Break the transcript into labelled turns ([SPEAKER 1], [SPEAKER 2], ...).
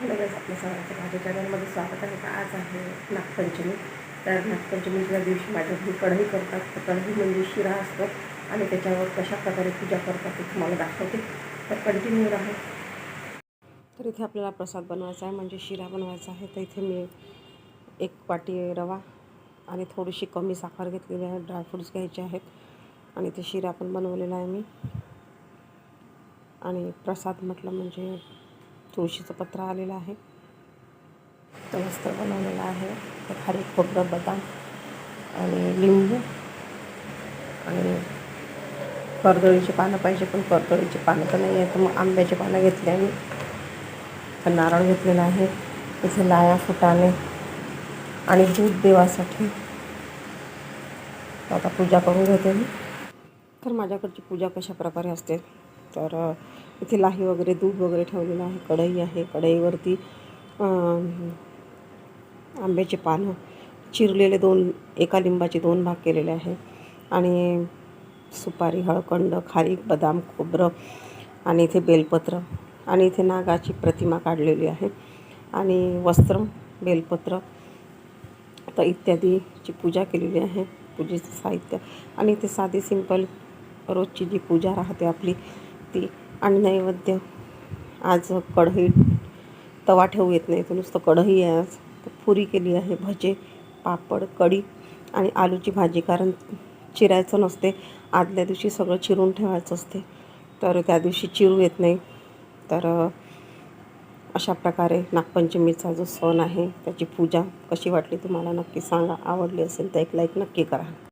[SPEAKER 1] लगेच आपल्या सगळ्यांचं माझ्या चॅनलमध्ये स्वागत आहे. का आज आहे नागपंचमी. तर नागपंचमीच्या दिवशी माझ्या घरी कढई करतात. तर कढई म्हणजे शिरा असतो आणि त्याच्यावर कशा प्रकारे पूजा करतात ते तुम्हाला दाखवते. तर कंटिन्यू राहा. तर इथे आपल्याला प्रसाद बनवायचा आहे म्हणजे शिरा बनवायचा आहे. तर इथे मी एक वाटी रवा आणि थोडीशी कमी साखर घेतलेली आहे. ड्रायफ्रूट्स घ्यायचे आहेत. आणि ते शिरा पण बनवलेला आहे मी. आणि प्रसाद म्हटलं म्हणजे तुळशीचं पत्र आलेलं आहे. तो वस्त्र बनवलेलं आहे. तर खाली खोबरं बदाम आणि लिंबू आणि कर्दळीची पानं पाहिजे पण कर्दळीची पानं तर नाही आहे तर मग आंब्याची पानं घेतली आणि तर नारळ घेतलेला आहे. इथे लाया फुटाने आणि दूध देवासाठी. आता पूजा करून घेते मी. तर माझ्याकडची पूजा कशा प्रकारे असते? तर इथे लाही वगैरे दूध वगैरे ठेवलेलं आहे कढई आहे कढईवरती आंब्याचे पानं चिरलेले दोन एका लिंबाचे दोन भाग केलेले आहे. आणि सुपारी हळकंड खारीक बदाम खोबरं आणि इथे बेलपत्र आणि इथे नागाची प्रतिमा काढलेली आहे. आणि वस्त्र बेलपत्र तर इत्यादीची पूजा केलेली आहे पूजेचं साहित्य. आणि इथे साधी सिंपल रोजची जी पूजा राहते आपली ती आणि नैवेद्य. आज कढई तवा ठेवू येत नाही तर नुसतं कढई आहे आज. पुरी केली आहे भजे पापड कढी आणि आलूची भाजी. कारण चिरायचं नसते आदल्या दिवशी सगळं चिरून ठेवायचं असते. तर त्या दिवशी चिरू येत नाही. तर अशा प्रकारे नागपंचमीचा जो सण आहे त्याची पूजा कशी वाटली तुम्हाला नक्की सांगा. आवडली असेल तर एक लाईक नक्की करा.